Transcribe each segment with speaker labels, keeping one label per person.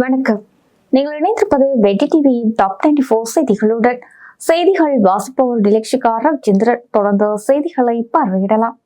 Speaker 1: வணக்கம். நீங்கள் இணைந்திருப்பது வெட்டி டிவியின் டாப் டுவெண்டி ஃபோர் செய்திகளுடன். செய்திகள் வாசிப்பவர் டிலக்ஷிகா ரவிச்சந்திரன். தொடர்ந்து செய்திகளை பார்வையிடலாம்.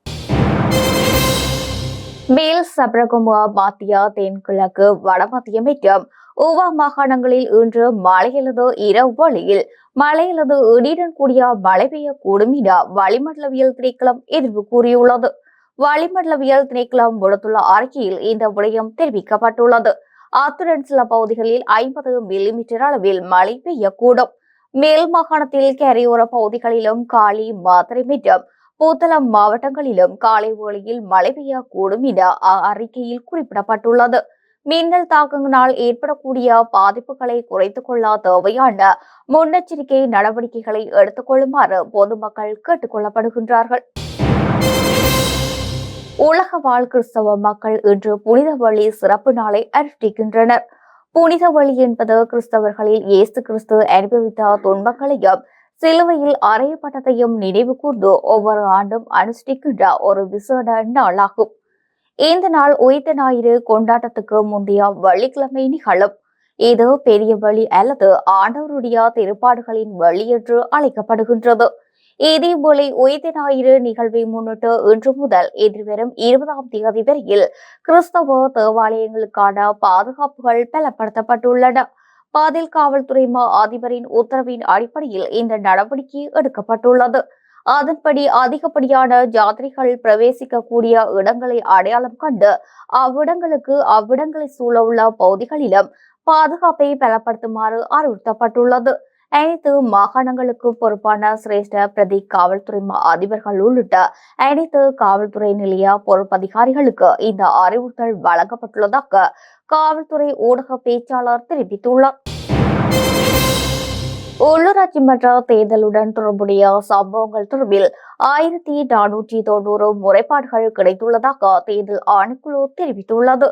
Speaker 1: மேல் சபரகுமா மத்திய தென்கிழக்கு வடமத்திய மற்றும் ஊவா மாகாணங்களில் இன்று மழையல்லது இரவு வழியில். மழையல்லது இடியுடன் கூடிய மழை பெய்யக்கூடும் என வளிமண்டலவியல் திணைக்களம் எதிர்ப்பு கூறியுள்ளது. வளிமண்டலவியல் திணைக்களம் விடுத்துள்ள அறிக்கையில் இந்த விடயம் தெரிவிக்கப்பட்டுள்ளது. அத்துடன் சில பகுதிகளில் ஐம்பது மில்லிமீட்டர் அளவில் மழை பெய்யக்கூடும். மேல் மாகாணத்தில் கரையோர பகுதிகளிலும் காலி மாத்திரை மற்றும் பூத்தளம் மாவட்டங்களிலும் காலை வேளையில் மழை பெய்யக்கூடும் என அறிக்கையில் குறிப்பிடப்பட்டுள்ளது. மின்னல் தாக்கங்களால் ஏற்படக்கூடிய பாதிப்புகளை குறைத்துக் கொள்ள தேவையான முன்னெச்சரிக்கை நடவடிக்கைகளை எடுத்துக் கொள்ளுமாறு பொதுமக்கள் கேட்டுக் கொள்ளப்படுகின்றார்கள். உலக வாழ் கிறிஸ்தவ மக்கள் இன்று புனித வழி சிறப்பு நாளை அனுஷ்டிக்கின்றனர். புனித வழி என்பது கிறிஸ்தவர்களில் இயேசு கிறிஸ்து அனுபவித்த துன்பங்களையும் சிலுவையில் அறையப்பட்டதையும் நினைவு கூர்ந்து ஒவ்வொரு ஆண்டும் அனுஷ்டிக்கின்ற ஒரு விசேட நாளாகும். இந்த நாள் உயிர்த்த ஞாயிறு கொண்டாட்டத்துக்கு முந்தைய வெள்ளிக்கிழமை நிகழும். இது பெரிய வழி அல்லது ஆண்டவருடைய திருப்பாடுகளின் வழி என்று அழைக்கப்படுகின்றது. இதேபோல உயிர் ஞாயிறு நிகழ்வை முன்னிட்டு இன்று முதல் எதிர்வரும் இருபதாம் தேதி வரையில் கிறிஸ்தவ தேவாலயங்களுக்கான பாதுகாப்புகள் பலப்படுத்தப்பட்டுள்ளன. பாதில் காவல்துறை மா அதிபரின் உத்தரவின் அடிப்படையில் இந்த நடவடிக்கை எடுக்கப்பட்டுள்ளது. அதன்படி அதிகப்படியான யாத்திரைகள் பிரவேசிக்கக்கூடிய இடங்களை அடையாளம் கண்டு அவ்விடங்களுக்கு அவ்விடங்களை சூழ உள்ள பகுதிகளிலும் பாதுகாப்பை பலப்படுத்துமாறு அறிவுறுத்தப்பட்டுள்ளது. அனைத்து மாகாணங்களுக்கு பொறுப்பான சிரேஷ்ட பிரதி காவல்துறை அதிபர்கள் உள்ளிட்ட அனைத்து காவல்துறை நிலைய பொறுப்பதிகாரிகளுக்கு இந்த அறிவுறுத்தல் வழங்கப்பட்டுள்ளதாக காவல்துறை ஊடக பேச்சாளர் தெரிவித்துள்ளார். உள்ளூராட்சி மன்ற தேர்தலுடன் தொடர்புடைய சம்பவங்கள் தொடர்பில் ஆயிரத்தி நானூற்றி தொண்ணூறு முறைப்பாடுகள் கிடைத்துள்ளதாக தேர்தல் ஆணைக்குழு தெரிவித்துள்ளது.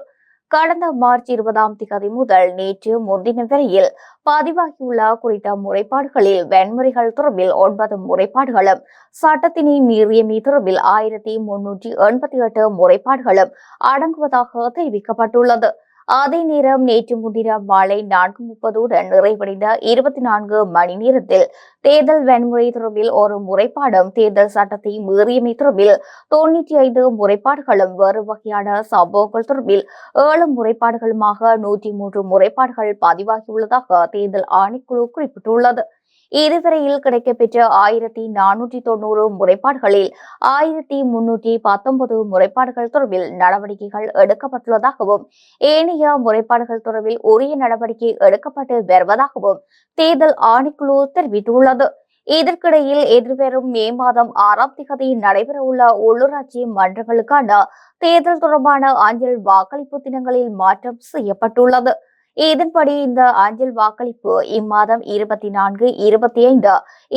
Speaker 1: கடந்த மார்ச் இருபதாம் தேதி முதல் நேற்று முன்தினம் வரையில் பதிவாகியுள்ள குறித்த முறைப்பாடுகளில் வன்முறைகள் தொடர்பில் ஒன்பது முறைப்பாடுகளும் சட்டத்தினை மீறியமை தொடர்பில் ஆயிரத்தி முன்னூற்றி எண்பத்தி எட்டு முறைப்பாடுகளும் அடங்குவதாக தெரிவிக்கப்பட்டுள்ளது. அதே நேரம் நேற்று முன்தினம் மாலை நான்கு முப்பதுடன் நிறைவடைந்த இருபத்தி நான்கு மணி நேரத்தில் தேர்தல் வன்முறை தொடர்பில் ஒரு முறைப்பாடும் தேர்தல் சட்டத்தை மீறியமை தொடர்பில் தொண்ணூற்றி ஐந்து முறைப்பாடுகளும் வேறு வகையான சம்பவங்கள் தொடர்பில் ஏழு முறைப்பாடுகளுமாக நூற்றி மூன்று முறைப்பாடுகள் பதிவாகியுள்ளதாக தேர்தல் ஆணைக்குழு குறிப்பிட்டுள்ளது. இதுவரையில் கிடைக்கப்பெற்ற ஆயிரத்தி நானூற்றி தொண்ணூறு முறைப்பாடுகளில் ஆயிரத்தி முன்னூற்றி பத்தொன்பது முறைப்பாடுகள் தொடர்பில் நடவடிக்கைகள் எடுக்கப்பட்டுள்ளதாகவும் ஏனைய முறைப்பாடுகள் தொடர்பில் உரிய நடவடிக்கை எடுக்கப்பட்டு வருவதாகவும் தேர்தல் ஆணைக்குழு தெரிவித்துள்ளது. இதற்கிடையில் எதிர்வரும் மே மாதம் ஆறாம் திகதி நடைபெறவுள்ள உள்ளூராட்சி மன்றங்களுக்கான தேர்தல் தொடர்பான அஞ்சல் வாக்களிப்பு தினங்களில் மாற்றம் செய்யப்பட்டுள்ளது. இதன்படி இந்த அஞ்சல் வாக்களிப்பு இம்மாதம் இருபத்தி நான்கு இருபத்தி ஐந்து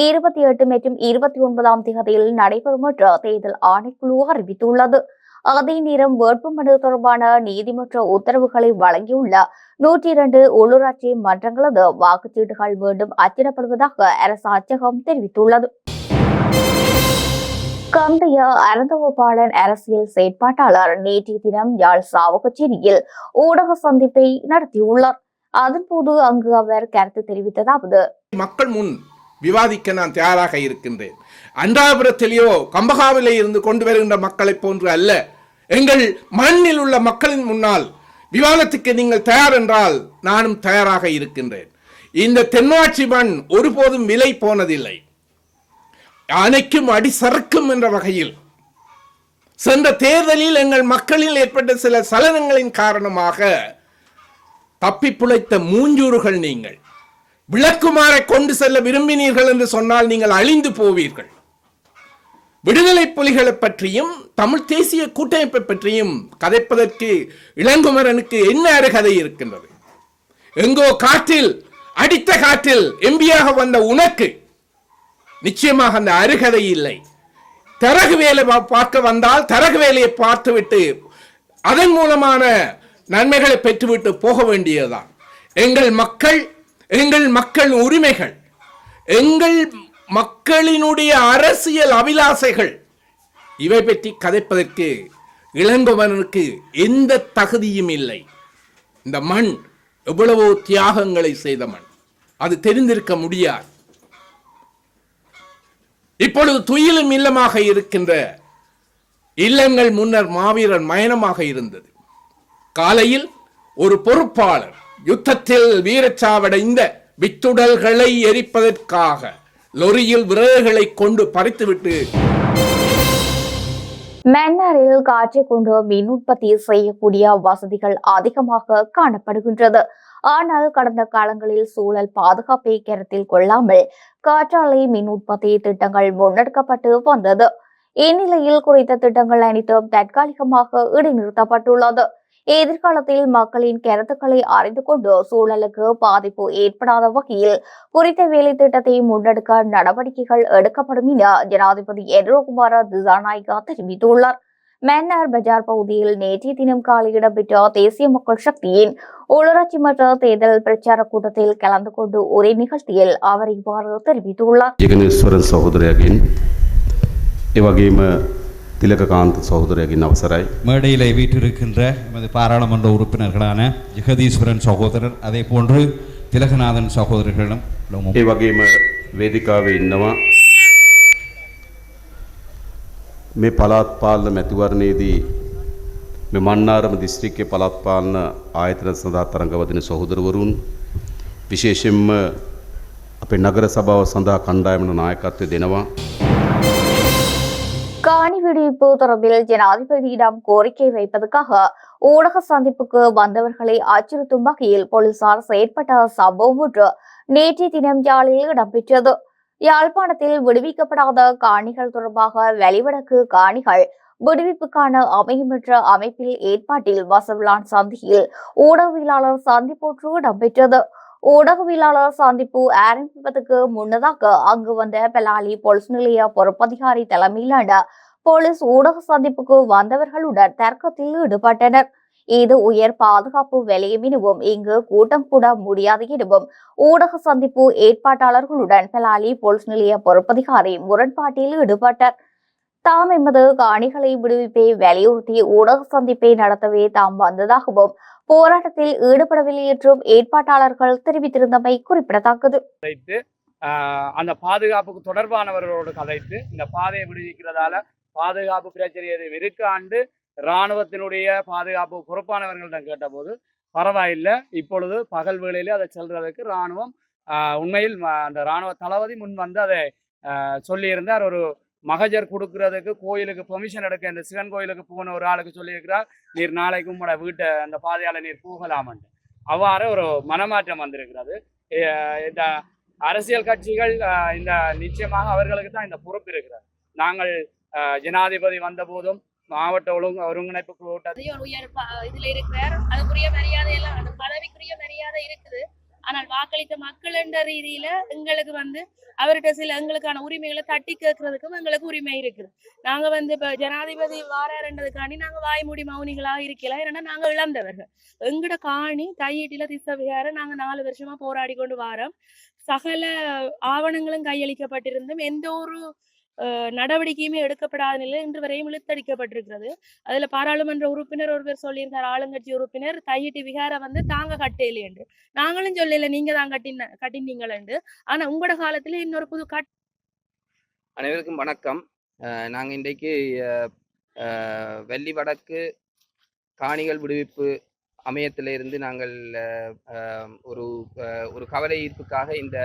Speaker 1: இருபத்தி எட்டு மற்றும் இருபத்தி ஒன்பதாம் தேதியில் நடைபெறும் என்று தேர்தல் ஆணைக்குழு அறிவித்துள்ளது. அதே நேரம் வேட்புமனு தொடர்பான நீதிமன்ற உத்தரவுகளை வழங்கியுள்ள நூற்றி இரண்டு உள்ளூராட்சி மன்றங்களது வாக்குச்சீட்டுகள் மீண்டும் அச்சிடப்படுவதாக அரசு அச்சகம் தெரிவித்துள்ளது. கந்தைய அறந்தவபாலன் அரசியல் செயற்பாட்டாளர் நேற்றைய தினம் யாழ் சாவகச்சேரியில் ஊடக சந்திப்பை நடத்தியுள்ளார். அதன்போது அங்கு அவர் கருத்து தெரிவித்ததாவது
Speaker 2: மக்கள் முன் விவாதிக்க நான் தயாராக இருக்கின்றேன். அன்றாபுரத்திலேயோ கம்பகாவிலே இருந்து கொண்டு வருகின்ற மக்களைப் போன்று அல்ல. எங்கள் மண்ணில் உள்ள மக்களின் முன்னால் விவாதத்துக்கு நீங்கள் தயார் என்றால் நானும் தயாராக இருக்கின்றேன். இந்த தென்னாட்சி மண் ஒருபோதும் விலை போனதில்லை. அணைக்கும் அடி சறுக்கும் என்ற வகையில். சென்ற தேர்தலில் எங்கள் மக்களில் ஏற்பட்ட சில சலனங்களின் காரணமாக தப்பி பிழைத்த மூஞ்சூறுகள் நீங்கள். விளக்குமாறை கொண்டு செல்ல விரும்பினீர்கள் என்று சொன்னால் நீங்கள் அழிந்து போவீர்கள். விடுதலை புலிகளை பற்றியும் தமிழ் தேசிய கூட்டமைப்பை பற்றியும் கதைப்பதற்கு இளங்குமரனுக்கு என்ன அருகதை இருக்கின்றது? எங்கோ காற்றில் அடித்த காற்றில் எம்பியாக வந்த உனக்கு நிச்சயமாக அந்த அருகதை இல்லை. தரகு வேலை பா- பார்க்க வந்தால் தரகு வேலையை பார்த்துவிட்டு அதன் மூலமான நன்மைகளை பெற்றுவிட்டு போக வேண்டியதுதான். எங்கள் மக்கள் எங்கள் மக்கள் உரிமைகள் எங்கள் மக்களினுடைய அரசியல் அபிலாசைகள் இவை பற்றி கதைப்பதற்கு இளங்கோவனுக்கு எந்த தகுதியும் இல்லை. இந்த மண் எவ்வளவோ தியாகங்களை செய்த மண். அது தெரிந்திருக்க முடியாது. இப்பொழுது துயிலும் இல்லமாக இருக்கின்ற இல்லங்கள் முன்னர் மாவீரன் மயனமாக இருந்தது. காலையில் ஒரு பொறுப்பாளர் யுத்தத்தில் வீரச்சாவடைந்த வித்துடல்களை எரிப்பதற்காக லொரியில் விறகுகளை கொண்டு பறித்துவிட்டு
Speaker 1: மன்னரில் காற்றை கொண்டு மின் உற்பத்தி செய்யக்கூடிய வசதிகள் அதிகமாக காணப்படுகின்றது. ஆனால் கடந்த காலங்களில் சூழல் பாதுகாப்பை கருத்தில் கொள்ளாமல் காற்றாலை மின் உற்பத்தி திட்டங்கள் முன்னெடுக்கப்பட்டு வந்தது. இந்நிலையில் குறித்த திட்டங்கள் அனைத்தும் தற்காலிகமாக இடைநிறுத்தப்பட்டுள்ளது. எதிர்காலத்தில் மக்களின் கருத்துக்களை அறிந்து கொண்டு சூழலுக்கு பாதிப்பு ஏற்படாத வகையில் குறித்த வேலை திட்டத்தை முன்னெடுக்க நடவடிக்கைகள் எடுக்கப்படும் என ஜனாதிபதி என்ரோகுமார திசாநாயகா தெரிவித்துள்ளார். மன்னார் பஜார் பகுதியில் நேற்றைய தினம் காலை இடம்பெற்ற தேசிய மக்கள் சக்தியின் உள்ளூராட்சி மன்ற தேர்தல் பிரச்சார கூட்டத்தில் கலந்து கொண்டு ஒரே நிகழ்ச்சியில் அவர் இவ்வாறு தெரிவித்துள்ளார்.
Speaker 3: ஜெகனேஸ்வரன் சகோதரியாகின் இவ்வகையும் திலககாந்த் சகோதரியாகின் அவசராய்.
Speaker 4: மேடையிலே வீற்றிருக்கின்ற எமது பாராளுமன்ற உறுப்பினர்களான ஜெகதீஸ்வரன் சகோதரர் அதே போன்று திலகநாதன் சகோதரர்களிடம்
Speaker 3: இவ்வகையும் வேதிக்காவை இன்னவா මේ පළාත් පාලන මැතිවරණයේදී මේ මන්නාරම දිස්ත්‍රික්කයේ පළාත් පාලන ආයතන සඳහා තරඟවදින සහෝදරවරුන් විශේෂයෙන්ම අපේ නගර සභාව සඳහා කණ්ඩායමට නායකත්වය දෙනවා.
Speaker 1: காணி விடுவிப்பு தொடர்பில் ஜனாதிபதியிடம் கோரிக்கை வைப்பதற்காக ஊடக சந்திப்புக்கு வந்தவர்களை அச்சுறுத்தும் வகையில் போலீசார் செயற்பட்ட சம்பவம் ஒன்று நேற்றைய தினம் யாழில் இடம்பெற்றது யாழ்ப்பாணத்தில் விடுவிக்கப்படாத காணிகள் தொடர்பாக வெளிவடக்கு காணிகள் விடுவிப்புக்கான அமையும் என்ற அமைப்பில் ஏற்பாட்டில் வசவிலான் சந்தியில் ஊடகவியலாளர் சந்திப்பொன்று இடம்பெற்றது. ஊடகவியலாளர் சந்திப்பு ஆரம்பிப்பதற்கு முன்னதாக அங்கு வந்த பெலாலி போலீஸ் நிலைய பொறுப்பதிகாரி தலைமையிலான போலீஸ் ஊடக சந்திப்புக்கு வந்தவர்களுடன் தர்க்கத்தில் ஈடுபட்டனர். இது உயர் பாதுகாப்பு விலையமினவும் எனவும் இங்கு கூட்டம் கூட முடியாது எனவும் ஊடக சந்திப்பு ஏற்பாட்டாளர்களுடன் பெலாலி போலீஸ் நிலைய பொறுப்பதிகாரி முரண்பாட்டில் ஈடுபட்டார். தாம் எமது காணிகளை விடுவிப்பை வலியுறுத்தி ஊடக சந்திப்பை நடத்தவே தாம் வந்ததாகவும் போராட்டத்தில் ஈடுபடவில்லை என்றும் ஏற்பாட்டாளர்கள் தெரிவித்திருந்தமை குறிப்பிடத்தக்கது.
Speaker 5: ஆஹ் அந்த பாதுகாப்புக்கு தொடர்பானவர்களோடு கதைத்து இந்த பாதையை விடுவிக்கிறதால பாதுகாப்பு பிரச்சனை எதுவும் இருக்காண்டு இராணுவத்தினுடைய பாதுகாப்பு பொறுப்பானவர்களிடம் கேட்டபோது பரவாயில்லை இப்பொழுது பகல் வேளையிலே அதை செல்றதுக்கு இராணுவம் உண்மையில் அந்த இராணுவ தளபதி முன் வந்து அதை சொல்லியிருந்தார். ஒரு மகஜர் கொடுக்கறதுக்கு கோயிலுக்கு பெர்மிஷன் எடுக்க இந்த சிவன் கோயிலுக்கு போன ஒரு ஆளுக்கு சொல்லியிருக்கிறார். நீர் நாளைக்கு உங்களோட வீட்டை அந்த பாதையால நீர் போகலாமன்ட்டு. அவ்வாறு ஒரு மனமாற்றம் வந்திருக்கிறது. இந்த அரசியல் கட்சிகள் இந்த நிச்சயமாக அவர்களுக்கு தான் இந்த பொறுப்பு இருக்கிறது. நாங்கள் ஜனாதிபதி வந்த போதும் மாவட்ட ஒழுங்கு ஒருங்கிணைப்பு
Speaker 6: உயர் இதுல இருக்கிறார். அதுக்குரிய மரியாதை எல்லாம் அந்த பதவிக்குரிய மரியாதை இருக்குது. ஆனால் வாக்களித்த மக்கள் என்ற ரீதியில எங்களுக்கு வந்து அவர்கிட்ட சில எங்களுக்கான உரிமைகளை தட்டி கேட்கறதுக்கும் எங்களுக்கு உரிமை இருக்குது. நாங்க வந்து இப்ப ஜனாதிபதி வாராருன்றதுக்காண்டி நாங்க வாய்மூடி மௌனிகளாக இருக்கலாம் ஏன்னா நாங்க இழந்தவர்கள். எங்கட காணி தையீட்டில திசவிகார நாங்க நாலு வருஷமா போராடி கொண்டு வாரோம். சகல ஆவணங்களும் கையளிக்கப்பட்டிருந்தும் எந்த ஒரு நடவடிக்கையுமே எடுக்கப்படாத நிலையில் இன்று வரையும் இழுத்தடிக்கப்பட்டிருக்கிறது. அதுல பாராளுமன்ற உறுப்பினர் ஒருவர் சொல்லியிருந்தார் ஆளுங்கட்சி உறுப்பினர் தையிட்டு விகார வந்து தாங்க கட்டையிலேண்டு நாங்களும் சொல்லல நீங்க தான் கட்டின கட்டினீங்களேண்டு ஆனா உங்களோட காலத்துல இன்னொரு புது கட்
Speaker 7: அனைவருக்கும் வணக்கம். அஹ் நாங்க இன்றைக்கு அஹ், வெள்ளி வடக்கு காணிகள் விடுவிப்பு அமையத்திலிருந்து நாங்கள் ஒரு ஒரு கவலை ஈர்ப்புக்காக இந்த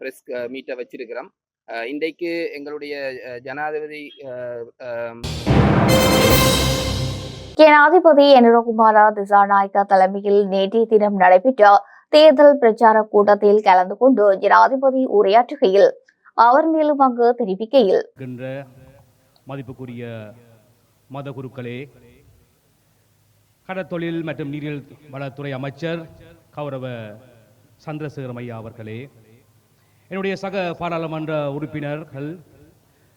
Speaker 7: ப்ரெஸ் மீட்டை வச்சிருக்கிறோம். இன்றைக்கு எங்களுடைய ஜனாதிபதி
Speaker 1: ஜனாதிபதி என்ரோகுமார திசாநாயக்கா தலைமையில் நேற்றைய தினம் நடைபெற்ற தேர்தல் பிரச்சார கூட்டத்தில் கலந்து கொண்டு ஜனாதிபதி உரையாற்றுகையில் அவர் மேலும் அங்கு தெரிவிக்கையில்
Speaker 8: மதிப்புக்குரிய மத குருக்களே கடற்தொழில் மற்றும் நீரியல் வளத்துறை அமைச்சர் கௌரவ சந்திரசேகரம் ஐயா அவர்களே என்னுடைய சக பாராளுமன்ற உறுப்பினர்கள்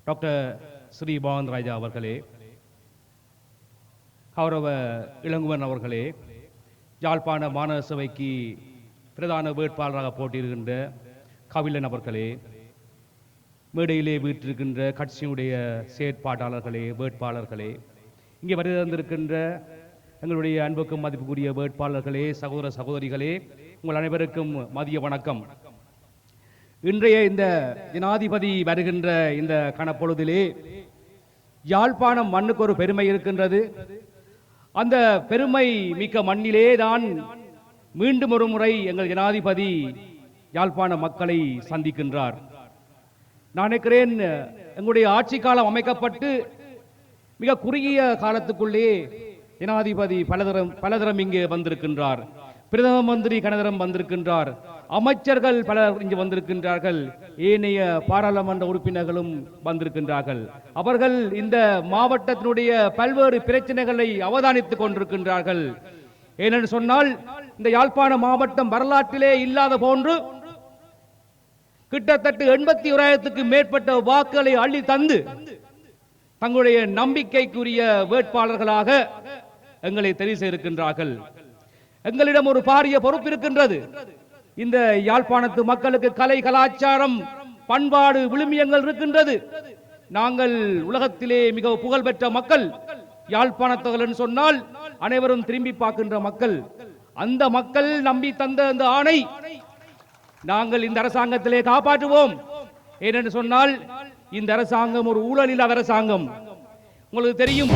Speaker 8: டாக்டர் ஸ்ரீ பவன் ராஜா அவர்களே கௌரவ இளங்குவன் அவர்களே யாழ்ப்பாண மாநகர சபைக்கு பிரதான வேட்பாளராக போட்டியிருக்கின்ற கவிழன் அவர்களே மேடையிலே வீற்றிருக்கின்ற கட்சியினுடைய செயற்பாட்டாளர்களே வேட்பாளர்களே இங்கே வருகின்ற எங்களுடைய அன்புக்கும் மதிப்புக்குரிய வேட்பாளர்களே சகோதர சகோதரிகளே உங்கள் அனைவருக்கும் மதிய வணக்கம். இன்றைய இந்த ஜனாதிபதி வருகின்ற இந்த கணப்பொழுதிலே யாழ்ப்பாணம் மண்ணுக்கு ஒரு பெருமை இருக்கின்றது. அந்த பெருமை மிக்க மண்ணிலே தான் மீண்டும் ஒரு முறை எங்கள் ஜனாதிபதி யாழ்ப்பாண மக்களை சந்திக்கின்றார். நான் நினைக்கிறேன் எங்களுடைய ஆட்சி காலம் அமைக்கப்பட்டு மிக குறுகிய காலத்துக்குள்ளே ஜனாதிபதி பலதரம் பலதரம் இங்கே வந்திருக்கின்றார். பிரதம மந்திரி கனதரம் வந்திருக்கின்றார். அமைச்சர்கள் பலர் இங்கு வந்திருக்கின்றார்கள். ஏனைய பாராளுமன்ற உறுப்பினர்களும் வந்திருக்கின்றார்கள். அவர்கள் இந்த மாவட்டத்தினுடைய பல்வேறு பிரச்சனைகளை அவதானித்துக் கொண்டிருக்கின்றார்கள். ஏனென்று சொன்னால் இந்த யாழ்ப்பாண மாவட்டம் வரலாற்றிலே இல்லாத போன்று கிட்டத்தட்ட எண்பத்தி ஓராயிரத்துக்கு மேற்பட்ட வாக்குகளை அள்ளி தந்து தங்களுடைய நம்பிக்கைக்குரிய வேட்பாளர்களாக எங்களை தெரிவு செய்திருக்கின்றார்கள். எங்களிடம் ஒரு பாரிய பொறுப்பு இருக்கின்றது. இந்த யாழ்ப்பாணத்து மக்களுக்கு கலை கலாச்சாரம் பண்பாடு விழுமியங்கள் இருக்கின்றது. நாங்கள் உலகத்திலே மிக புகழ்பெற்ற மக்கள் யாழ்ப்பாணத்தவர்கள் சொன்னால் அனைவரும் திரும்பி பார்க்கின்ற மக்கள். அந்த மக்கள் நம்பி தந்த அந்த ஆணை நாங்கள் இந்த அரசாங்கத்திலே காப்பாற்றுவோம். ஏனென்று சொன்னால் இந்த அரசாங்கம் ஒரு ஊழலில் அரசாங்கம் உங்களுக்கு தெரியும்.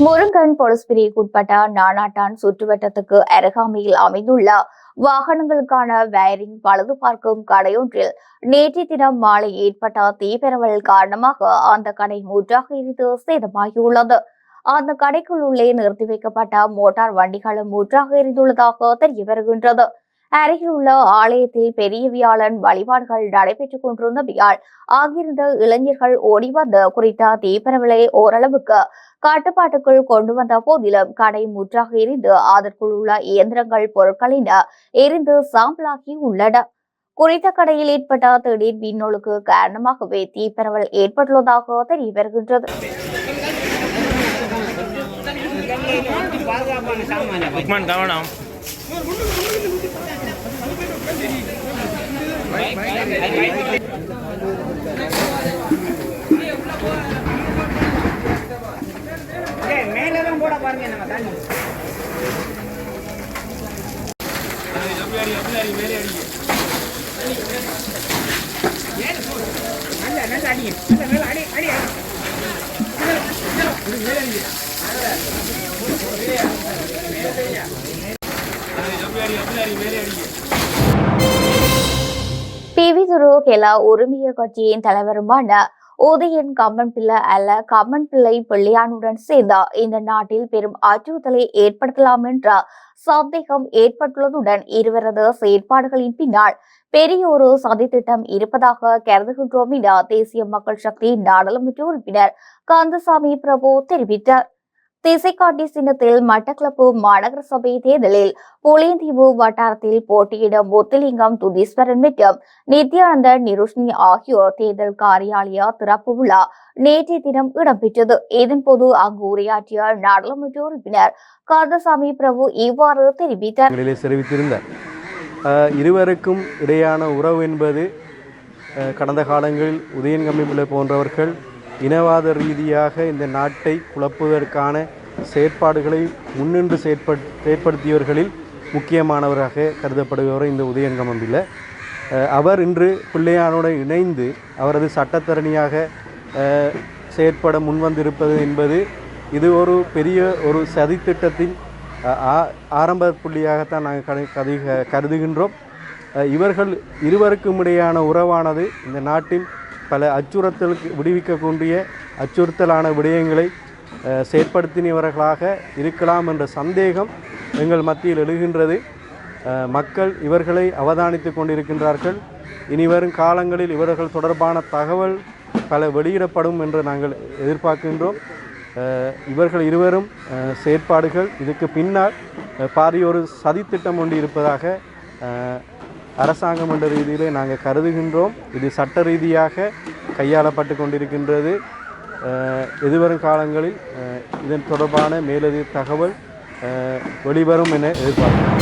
Speaker 1: முருங்கன் போலீஸ் பிரிவுக்குட்பட்ட நானாட்டான் சுற்றுவட்டத்துக்கு அருகாமையில் அமைந்துள்ள வாகனங்களுக்கான வயரிங் பழுது பார்க்கும் கடையொன்றில் நேற்றைய தினம் மாலை ஏற்பட்ட தீபரவல் காரணமாக அந்த கடை மூன்றாக இருந்து சேதமாகியுள்ளது. அந்த கடைக்குள் உள்ளே நிறுத்தி வைக்கப்பட்ட மோட்டார் வண்டிகளும் மூன்றாக எரிந்துள்ளதாக தெரிய வருகின்றது. அருகில் உள்ள ஆலயத்தில் பெரிய வியாழன் வழிபாடுகள் நடைபெற்றுக் கொண்டிருந்தமையால் அங்கிருந்த இளைஞர்கள் ஓடி வந்து குறித்த தீபரவலை ஓரளவுக்கு கட்டுப்பாட்டுக்குள் கொண்டு வந்த போதிலும் கடை முற்றாக எரிந்து அதற்குள் உள்ள இயந்திரங்கள் பொருட்களின் எரிந்து சாம்பலாகி உள்ளன. குறித்த கடையில் ஏற்பட்ட திடீர் மின்னொழுக்கு காரணமாகவே தீப்பரவல் ஏற்பட்டுள்ளதாக தெரிய வருகின்றது. பிவி கெலா உரிமைய கட்சியின் தலைவருமான உதயன் கம்மன் பிள்ளை அல்ல கம்மன் பிள்ளை பிள்ளையானுடன் சேர்ந்தார் இந்த நாட்டில் பெரும் அச்சுறுத்தலை ஏற்படுத்தலாம் என்ற சந்தேகம் ஏற்பட்டுள்ளதுடன் இருவரது செயற்பாடுகளின் பின்னால் பெரிய ஒரு சதித்திட்டம் இருப்பதாக கருதுகின்றோம் என தேசிய மக்கள் சக்தி நாடாளுமன்ற உறுப்பினர் கந்தசாமி பிரபு தெரிவித்தார். திசைக்காட்டி சின்னத்தில் மட்டக்களப்பு மாநகர சபை தேர்தலில் புளியந்தீவு வட்டாரத்தில் போட்டியிடும் முத்துலிங்கம் துதீஸ்வரன் மற்றும் நித்யானந்தன் நிருஷ்னி ஆகியோர் தேர்தல் காரியாலய திறப்பு விழா நேற்றைய தினம் இடம்பெற்றது. இதன்போது அங்கு உரையாற்றிய நாடாளுமன்ற உறுப்பினர் கந்தசாமி பிரபு இவ்வாறு தெரிவித்தார்.
Speaker 9: தெரிவித்திருந்தார் இருவருக்கும் இடையான உறவு என்பது கடந்த காலங்களில் உதயன் கம்பிபிள்ளை போன்றவர்கள் இனவாத ரீதியாக இந்த நாட்டை குழப்புவதற்கான செயற்பாடுகளை முன்னின்று செயற்பட் செயற்படுத்தியவர்களில் முக்கியமானவராக கருதப்படுபவர் இந்த உதயங்கம் கம்மம்பிள்ளை அவர் இன்று பிள்ளையானோடு இணைந்து அவரது சட்டத்தரணியாக செயற்பட முன்வந்திருப்பது என்பது இது ஒரு பெரிய ஒரு சதித்திட்டத்தின் ஆ- ஆரம்ப புள்ளியாகத்தான் நாங்கள் கதை கருதுகின்றோம். இவர்கள் இருவருக்கும் இடையான உறவானது இந்த நாட்டின் பல அச்சுறுத்தலுக்கு விடுவிக்கக்கூடிய அச்சுறுத்தலான விடயங்களை செயற்படுத்தினவர்களாக இருக்கலாம் என்ற சந்தேகம் எங்கள் மத்தியில் எழுகின்றது. மக்கள் இவர்களை அவதானித்து கொண்டிருக்கின்றார்கள். இனிவரும் காலங்களில் இவர்கள் தொடர்பான தகவல் பல வெளியிடப்படும் என்று நாங்கள் எதிர்பார்க்கின்றோம். இவர்கள் இருவரும் செயற்பாடுகள். இதுக்கு பின்னால் பாரிய ஒரு சதித்திட்டம் ஒன்று இருப்பதாக அரசாங்கம் என்ற ரீதியிலே நாங்கள் கருதுகின்றோம். இது சட்ட ரீதியாக கையாளப்பட்டு கொண்டிருக்கின்றது. எதிர்வரும் காலங்களில் இதன் தொடர்பான மேலதிக தகவல் வெளிவரும் என எதிர்பார்க்கிறோம்.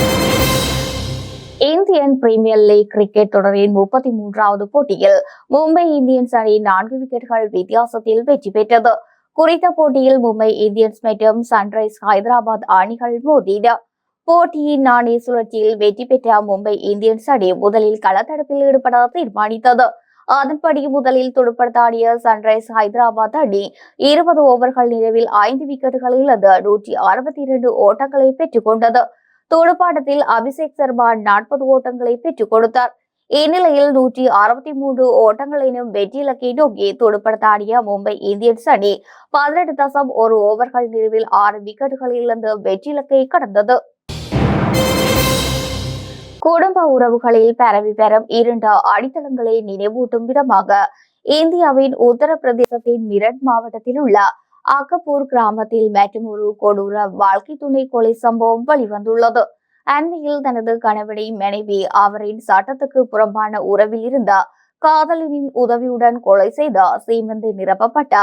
Speaker 1: இந்தியன் பிரீமியர் லீக் கிரிக்கெட் தொடரின் முப்பத்தி மூன்றாவது போட்டியில் மும்பை இந்தியன்ஸ் அணி நான்கு விக்கெட்டுகள் வித்தியாசத்தில் வெற்றி பெற்றது. குறித்த போட்டியில் மும்பை இந்தியன்ஸ் மற்றும் சன்ரைஸ் ஹைதராபாத் அணிகள் மோதின போட்டியின் நாணய சுழற்சியில் வெற்றி பெற்ற மும்பை இந்தியன்ஸ் அணி முதலில் களத்தடுப்பில் ஈடுபட தீர்மானித்தது. அதன்படி முதலில் துடுப்படுத்தாடிய சன்ரைஸ் ஹைதராபாத் அணி இருபது ஓவர்கள் நிறைவில் ஐந்து விக்கெட்டுகள் இழந்து நூற்றி அறுபத்தி இரண்டு ஓட்டங்களை பெற்றுக் கொண்டது. துடுப்பாட்டத்தில் அபிஷேக் சர்மா நாற்பது ஓட்டங்களை பெற்றுக் கொடுத்தார். இந்நிலையில் நூற்றி அறுபத்தி மூன்று ஓட்டங்கள் வெற்றி இலக்கை நோக்கி துடுப்படுத்தாடிய மும்பை இந்தியன்ஸ் அணி பதினெட்டு தசம் ஒரு ஓவர்கள் நிறைவில் ஆறு விக்கெட்டுகள் இழந்து வெற்றி இலக்கை கடந்தது. குடும்ப உறவுகளில் பரவி பெறும் இரண்டு அடித்தளங்களை நினைவூட்டும் விதமாக இந்தியாவின் உத்தரப்பிரதேசத்தின் மிரட் மாவட்டத்தில் உள்ள அகப்பூர் கிராமத்தில் மற்றும் ஒரு கொடூர வாழ்க்கை துணை கொலை சம்பவம் வெளிவந்துள்ளது. அண்மையில் தனது கணவனை மனைவி அவரின் சட்டத்துக்கு புறம்பான உறவில் இருந்த காதலனின் உதவியுடன் கொலை செய்த சீமந்து நிரப்பப்பட்ட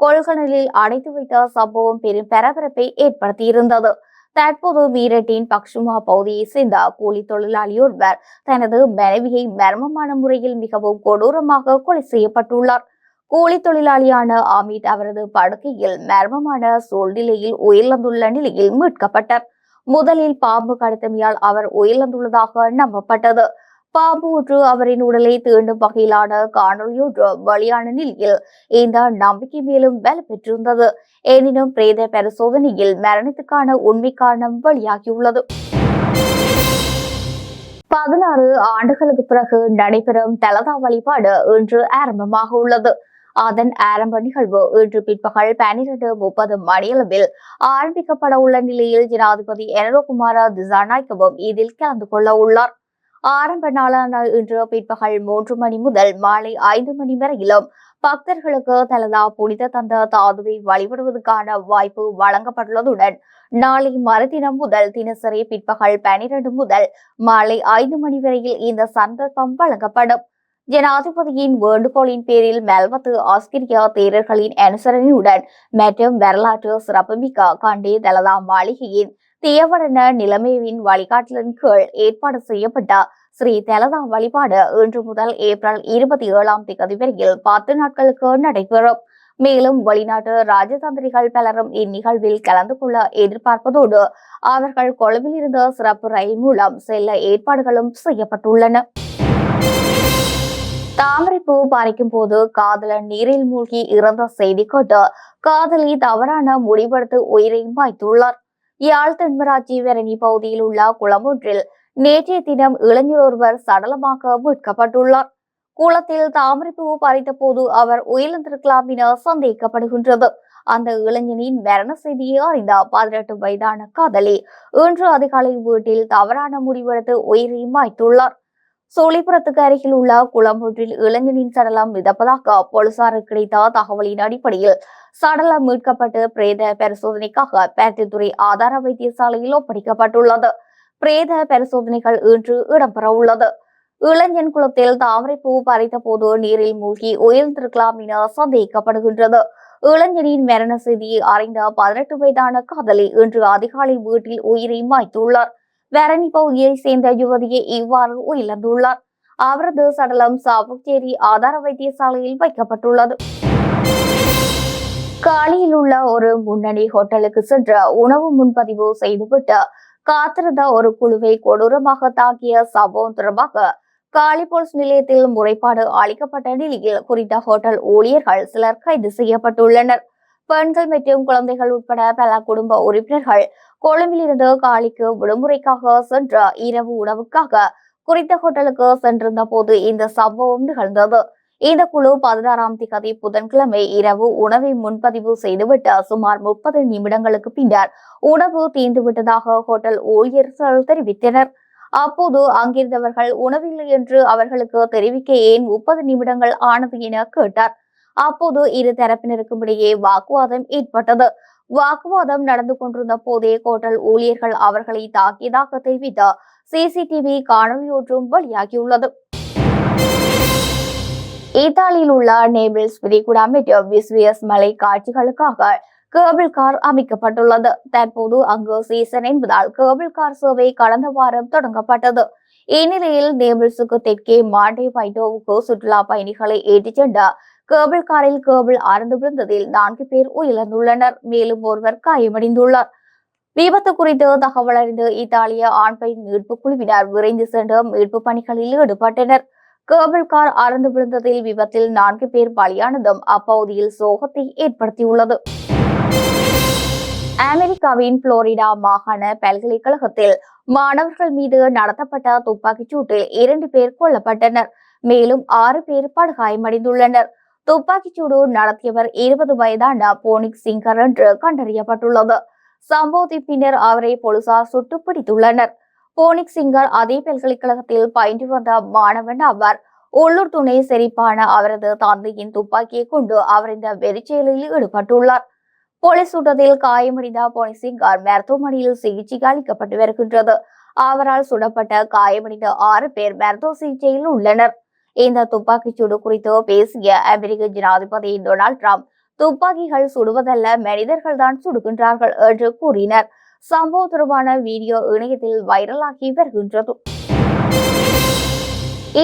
Speaker 1: கொள்கலனில் அடைத்து வைத்த சம்பவம் பெரும் பரபரப்பை ஏற்படுத்தியிருந்தது. தற்போது மீரட்டின் பக்ஷுமா பகுதியை சேர்ந்த கூலி தொழிலாளி ஒருவர் தனது மனைவியை மர்மமான முறையில் மிகவும் கொடூரமாக கொலை செய்யப்பட்டுள்ளார். கூலி தொழிலாளியான அமித் அவரது படுக்கையில் மர்மமான சூழ்நிலையில் உயிரிழந்துள்ள நிலையில் மீட்கப்பட்டார். முதலில் பாம்பு கடத்தமையால் அவர் உயிரிழந்துள்ளதாக நம்பப்பட்டது. பாம்பு ஒன்று அவரின் உடலை தீண்டும் வகையிலான காணொலியொன்று வெளியான நிலையில் இந்த நம்பிக்கை மேலும் பல பெற்றிருந்தது எனினும் பிரேத பரிசோதனையில் மரணத்துக்கான உண்மை காரணம் வெளியாகியுள்ளது. பதினாறு ஆண்டுகளுக்கு பிறகு நடைபெறும் தலதா வழிபாடு இன்று ஆரம்பமாக உள்ளது. அதன் ஆரம்ப நிகழ்வு இன்று பிற்பகல் பன்னிரண்டு முப்பது மணியளவில் ஆரம்பிக்கப்பட உள்ள நிலையில் ஜனாதிபதி எனரோகுமார திசாநாயக்கவும் இதில் கலந்து கொள்ள உள்ளார். ஆரம்ப நாளான இன்று பிற்பகல் மூன்று மணி முதல் மாலை ஐந்து மணி வரையிலும் பக்தர்களுக்கு தலதா புனித தந்த தாதுவை வழிபடுவதற்கான வாய்ப்பு வழங்கப்பட்டுள்ளதுடன் நாளை மறுதினம் முதல் தினசரி பிற்பகல் பனிரெண்டு முதல் மாலை ஐந்து மணி வரையில் இந்த சந்தர்ப்பம் வழங்கப்படும். ஜனாதிபதியின் வேண்டுகோளின் பேரில் மெல்வத்து ஆஸ்திரியா தேரர்களின் அனுசரணையுடன் மற்றும் வரலாற்று சிறப்புமிக்க கண்டே தலதா மாளிகையின் தேவடன நிலைமையின் வழிகாட்டலின் கீழ் ஏற்பாடு செய்யப்பட்ட ஸ்ரீ தலதா வழிபாடு இன்று முதல் ஏப்ரல் இருபத்தி ஏழாம் தேதி வரையில் பத்து நாட்களுக்கு நடைபெறும். மேலும் வெளிநாட்டு ராஜதந்திரிகள் பலரும் இந்நிகழ்வில் கலந்து கொள்ள எதிர்பார்ப்பதோடு அவர்கள் கொழும்பில் இருந்த சிறப்பு ரயில் மூலம் செல்ல ஏற்பாடுகளும் செய்யப்பட்டுள்ளன. தாமரைப்பூ பறிக்கும் போது காதலன் நீரில் மூழ்கி இறந்த செய்தி கேட்டு காதலி தவறான முடிவெடுத்து உயிரை மாய்த்துள்ளார் யாழ் தென்மராட்சி பகுதியில் உள்ள குளமொன்றில் நேற்றைய தினம் இளைஞர் ஒருவர் சடலமாக மீட்கப்பட்டுள்ளார். குளத்தில் தாமரைப்பூ பறித்த போது அவர் உயிரிழந்திருக்கலாம் என சந்தேகிக்கப்படுகின்றது அந்த இளைஞனின் மரண செய்தியை அறிந்த பதினெட்டு வயதான காதலி இன்று அதிகாலை வீட்டில் தவறான முடிவெடுத்து உயிரை மாய்த்துள்ளார். சோழிபுரத்துக்கு அருகில் உள்ள குளம் ஒன்றில் இளைஞனின் சடலம் மிதப்பதாக போலீசாருக்கு கிடைத்த தகவலின் அடிப்படையில் சடலம் மீட்கப்பட்டு பிரேத பரிசோதனைக்காக பேரத்தித்துறை ஆதார வைத்தியசாலையில் ஒப்படைக்கப்பட்டுள்ளது. பிரேத பரிசோதனைகள் இன்று இடம்பெற உள்ளது. இளைஞன் குளத்தில் தாமரைப்பூ பறித்த போது நீரில் மூழ்கி உயிர்ந்திருக்கலாம் என சந்தேகிக்கப்படுகின்றது இளைஞனின் மரண செய்தியை அறிந்த பதினெட்டு வயதான காதலி இன்று அதிகாலை வீட்டில் உயிரை மாய்த்துள்ளார். வெரணி பகுதியை சேர்ந்த யுவதியை இவ்வாறு உயிரிழந்துள்ளார் அவரது சடலம் சாவச்சேரி ஆதார வைத்தியசாலையில் வைக்கப்பட்டுள்ளது. காலியில் உள்ள ஒரு முன்னணி ஹோட்டலுக்கு சென்று உணவு முன்பதிவு செய்துவிட்டு காத்திருந்த ஒரு குழுவை கொடூரமாக தாக்கிய சம்பவம் தொடர்பாக காலி போலீஸ் நிலையத்தில் முறைப்பாடு அளிக்கப்பட்ட நிலையில் குறித்த ஹோட்டல் ஊழியர்கள் சிலர் கைது செய்யப்பட்டுள்ளனர். பெண்கள் மற்றும் குழந்தைகள் உட்பட பல குடும்ப உறுப்பினர்கள் கொழும்பில் இருந்து காலிக்கு விடுமுறைக்காக சென்ற இரவு உணவுக்காக குறித்த ஹோட்டலுக்கு சென்றிருந்த போது இந்த சம்பவம் நிகழ்ந்தது. இந்த குழு பதினாறாம் திகதி புதன்கிழமை இரவு உணவை முன்பதிவு செய்துவிட்டு சுமார் முப்பது நிமிடங்களுக்கு பின்னர் உணவு தீர்ந்துவிட்டதாக ஹோட்டல் ஊழியர்கள் தெரிவித்தனர். அப்போது அங்கிருந்தவர்கள் உணவில்லை என்று அவர்களுக்கு தெரிவிக்க ஏன் முப்பது நிமிடங்கள் ஆனது என கேட்டார். அப்போது இரு தரப்பினருக்கும் இடையே வாக்குவாதம் ஏற்பட்டது. வாக்குவாதம் நடந்து கொண்டிருந்த போதே ஹோட்டல் ஊழியர்கள் அவர்களை தாக்கியதாக தெரிவித்த சிசிடிவி காணொலி ஒன்றும் வெளியாகியுள்ளது. இத்தாலியில் உள்ள நேபிள்ஸ் விரிகுடா மற்றும் விஸ்வியஸ் மலை காட்சிகளுக்காக கேபிள் கார் அமைக்கப்பட்டுள்ளது. தற்போது அங்கு சீசன் என்பதால் கேபிள் கார் சேவை கடந்த வாரம் தொடங்கப்பட்டது. இந்நிலையில் நேபிள்ஸுக்கு தெற்கே மாண்டே பைட்டோவுக்கு சுற்றுலா பயணிகளை ஏற்றிச் சென்ற கேபிள் காரில் கேபிள் அறுந்து விழுந்ததில் நான்கு பேர் உயிரிழந்துள்ளனர். மேலும் ஒருவர் காயமடைந்துள்ளார். விபத்து குறித்து தகவல் அறிந்து இத்தாலிய ஆண் பெண் மீட்பு குழுவினர் விரைந்து சென்று மீட்பு பணிகளில் ஈடுபட்டனர். கேபிள் கார் அறந்து விழுந்ததில் விபத்தில் நான்கு பேர் பலியானதும் அப்பகுதியில் சோகத்தை ஏற்படுத்தியுள்ளது. அமெரிக்காவின் புளோரிடா மாகாண பல்கலைக்கழகத்தில் மாணவர்கள் மீது நடத்தப்பட்ட துப்பாக்கிச் சூட்டில் இரண்டு பேர் கொல்லப்பட்டனர். மேலும் ஆறு பேர் படுகாயமடைந்துள்ளனர். துப்பாக்கிச்சூடு நடத்தியவர் இருபது வயதான போனிக் சிங்கர் என்று கண்டறியப்பட்டுள்ளது. சம்பவத்தின் பின்னர் அவரை போலீசார் சுட்டு பிடித்துள்ளனர் போனிக் சிங்கர் அதே பல்கலைக்கழகத்தில் பயின்று வந்த மாணவன் அவர் உள்ளூர் துணை செறிப்பான அவரது தந்தையின் துப்பாக்கியை கொண்டு அவர் இந்த வெறிச்செயலில் ஈடுபட்டுள்ளார். போலீஸ் சுட்டத்தில் காயமடைந்த போனிக் சிங்கர் மருத்துவமனையில் சிகிச்சை அளிக்கப்பட்டு வருகின்றது. அவரால் சுடப்பட்ட காயமடைந்த ஆறு பேர் மருத்துவ சிகிச்சையில் உள்ளனர். இந்த துப்பாக்கிச் சூடு குறித்து பேசிய அமெரிக்க ஜனாதிபதி டொனால்ட் ட்ரம்ப் துப்பாக்கிகள் சுடுவதல்ல மனிதர்கள் தான் சுடுகின்றார்கள் என்று கூறினர். சம்பவம் தொடர்பான வீடியோ இணையத்தில் வைரலாகி வருகின்றது.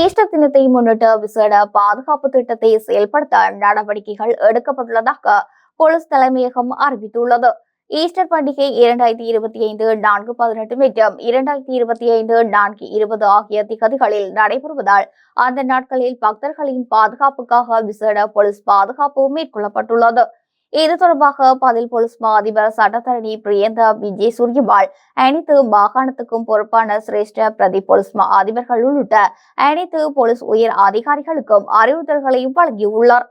Speaker 1: ஈஸ்டர் தினத்தை முன்னிட்டு விசேட பாதுகாப்பு திட்டத்தை செயல்படுத்த நடவடிக்கைகள் எடுக்கப்பட்டுள்ளதாக போலீஸ் தலைமையகம் அறிவித்துள்ளது. ஈஸ்டர் பண்டிகை இரண்டாயிரத்தி இருபத்தி ஐந்து நான்கு பதினெட்டு மற்றும் இரண்டாயிரத்தி இருபத்தி ஐந்து நான்கு இருபது ஆகிய திகதிகளில் நடைபெறுவதால் அந்த நாட்களில் பக்தர்களின் பாதுகாப்புக்காக விசேட போலீஸ் பாதுகாப்பு மேற்கொள்ளப்பட்டுள்ளது. இது தொடர்பாக பதில் போலீஸ் மா அதிபர் சட்டத்தரணி பிரியந்தா விஜய் சூரியபால் அனைத்து மாகாணத்துக்கும் பொறுப்பான சிரேஷ்ட பிரதி போலீஸ் மா அதிபர்கள் உள்ளிட்ட அனைத்து போலீஸ் உயர் அதிகாரிகளுக்கும் அறிவுறுத்தல்களையும் வழங்கியுள்ளார்.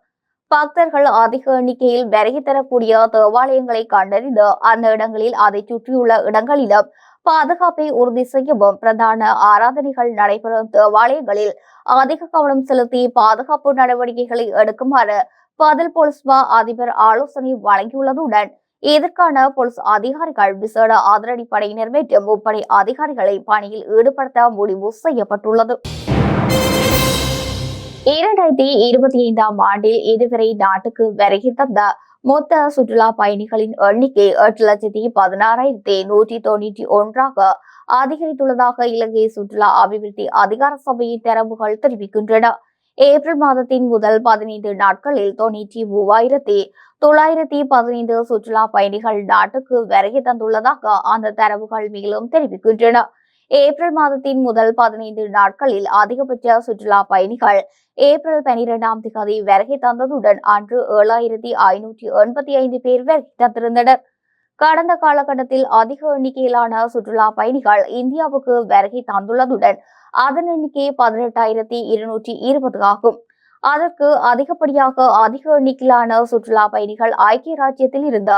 Speaker 1: பக்தர்கள் அதிக எண்ணிக்கையில் வருகை தரக்கூடிய தேவாலயங்களை கண்டறிந்து அந்த இடங்களில் அதை சுற்றியுள்ள இடங்களிலும் பாதுகாப்பை உறுதி செய்யவும் பிரதான ஆராதனைகள் நடைபெறும் தேவாலயங்களில் அதிக கவனம் செலுத்தி பாதுகாப்பு நடவடிக்கைகளை எடுக்குமாறு பதில் போலீஸ் மா அதிபர் ஆலோசனை வழங்கியுள்ளதுடன் இதற்கான போலீஸ் அதிகாரிகள் விசேட ஆதரடி படையினர் மற்றும் முப்படை அதிகாரிகளை பணியில் ஈடுபடுத்த முடிவு செய்யப்பட்டுள்ளது. இரண்டாயிரத்தி இருபத்தி ஐந்தாம் ஆண்டில் இதுவரை நாட்டுக்கு வருகை தந்த மொத்த சுற்றுலா பயணிகளின் எண்ணிக்கை எட்டு லட்சத்தி பதினாறாயிரத்தி நூற்றி தொண்ணூற்றி ஒன்றாக அதிகரித்துள்ளதாக இலங்கை சுற்றுலா அபிவிருத்தி அதிகார சபையின் தரவுகள் தெரிவிக்கின்றன. ஏப்ரல் மாதத்தின் முதல் பதினைந்து நாட்களில் தொண்ணூற்றி மூவாயிரத்தி தொள்ளாயிரத்தி பதினைந்து சுற்றுலா பயணிகள் நாட்டுக்கு வருகை தந்துள்ளதாக அந்த தரவுகள் மேலும் தெரிவிக்கின்றன. ஏப்ரல் மாதத்தின் முதல் பதினைந்து நாட்களில் அதிகபட்ச சுற்றுலா பயணிகள் ஏப்ரல் பனிரெண்டாம் திகதி வருகை தந்ததுடன் அன்று ஏழாயிரத்தி ஐநூற்றி எண்பத்தி ஐந்து பேர் வருகை தந்திருந்தனர். கடந்த காலகட்டத்தில் அதிக எண்ணிக்கையிலான சுற்றுலா பயணிகள் இந்தியாவுக்கு வருகை தந்துள்ளதுடன் அதன் எண்ணிக்கை பதினெட்டாயிரத்தி இருநூற்றி இருபது ஆகும். அதற்கு அதிகப்படியாக அதிக எண்ணிக்கையிலான சுற்றுலா பயணிகள் ஐக்கிய ராஜ்யத்தில் இருந்த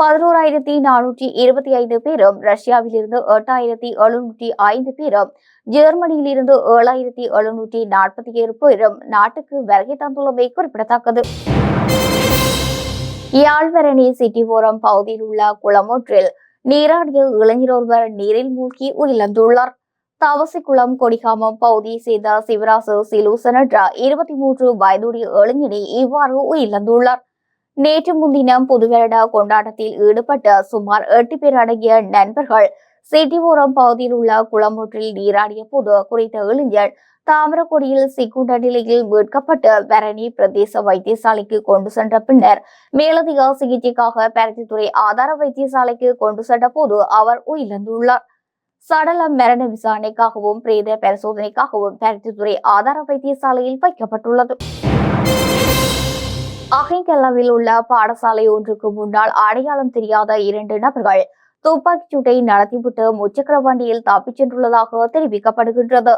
Speaker 1: பதினோராயிரத்தி நானூற்றி இருபத்தி ஐந்து பேரும் ரஷ்யாவிலிருந்து எட்டாயிரத்தி எழுநூற்றி ஐந்து பேரும் ஜெர்மனியிலிருந்து ஏழாயிரத்தி எழுநூற்றி நாற்பத்தி ஏழு பேரும் நாட்டுக்கு வருகை தந்துள்ளமை குறிப்பிடத்தக்கது. யாழ்வரணி சிட்டிபுரம் பகுதியில் உள்ள குளமொன்றில் நீராடிய இளைஞர் ஒருவர் நீரில் மூழ்கி உயிரிழந்துள்ளார். தவசிக்குளம் கொடிகாமம் பகுதியை சேர்ந்த சிவராசு சிலூசன் என்ற இருபத்தி மூன்று வயதுடைய இளைஞனே இவ்வாறு உயிரிழந்துள்ளார். நேற்று முன்தினம் புதுவருட கொண்டாட்டத்தில் ஈடுபட்ட சுமார் எட்டு பேர் அடங்கிய நண்பர்கள் சிட்டிபுரம் பகுதியில் உள்ள குளமொன்றில் நீராடிய போது குறித்த இளைஞர் தாமிரக்கொடியில் சிக்குண்ட நிலையில் மீட்கப்பட்டு பரணி பிரதேச வைத்தியசாலைக்கு கொண்டு சென்ற பின்னர் மேலதிக சிகிச்சைக்காக பருத்தித்துறை ஆதார வைத்தியசாலைக்கு கொண்டு சென்ற போது அவர் உயிரிழந்துள்ளார். சடல மரண விசாரணைக்காகவும் பிரேத பரிசோதனைக்காகவும் பருத்தித்துறை ஆதார வைத்தியசாலையில் வைக்கப்பட்டுள்ளது. அகிங்கல்லாவில் உள்ள பாடசாலை ஒன்றுக்கு முன்னால் அடையாளம் தெரியாத இரண்டு நபர்கள் துப்பாக்கிச் சூட்டை நடத்திவிட்டு முச்சக்கர வண்டியில் தப்பிச் சென்றுள்ளதாக தெரிவிக்கப்படுகின்றது.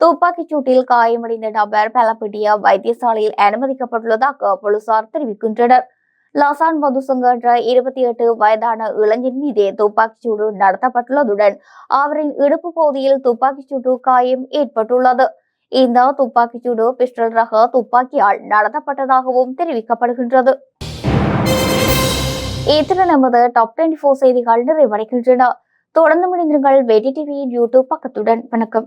Speaker 1: துப்பாக்கிச் சூட்டில் காயமடைந்த நபர் பலப்பட்டிய வைத்தியசாலையில் அனுமதிக்கப்பட்டுள்ளதாக போலீசார் தெரிவிக்கின்றனர். லாசான் மதுசங்க என்ற இருபத்தி எட்டு வயதான இளைஞன் மீதே துப்பாக்கிச் சூடு நடத்தப்பட்டுள்ளதுடன் அவரின் இடுப்பு பகுதியில் துப்பாக்கிச் சூடு காயம் ஏற்பட்டுள்ளது. இந்த துப்பாக்கிச் சூடு பிஸ்டல் ரக துப்பாக்கியால் நடத்தப்பட்டதாகவும் தெரிவிக்கப்படுகின்றது. இத்துடன் நமது டாப் டுவெண்டி போர் செய்திகள் நிறைவடைகின்றன. தொடர்ந்து முடிந்திருங்கள் வெடி டிவியின் யூடியூப் பக்கத்துடன். வணக்கம்.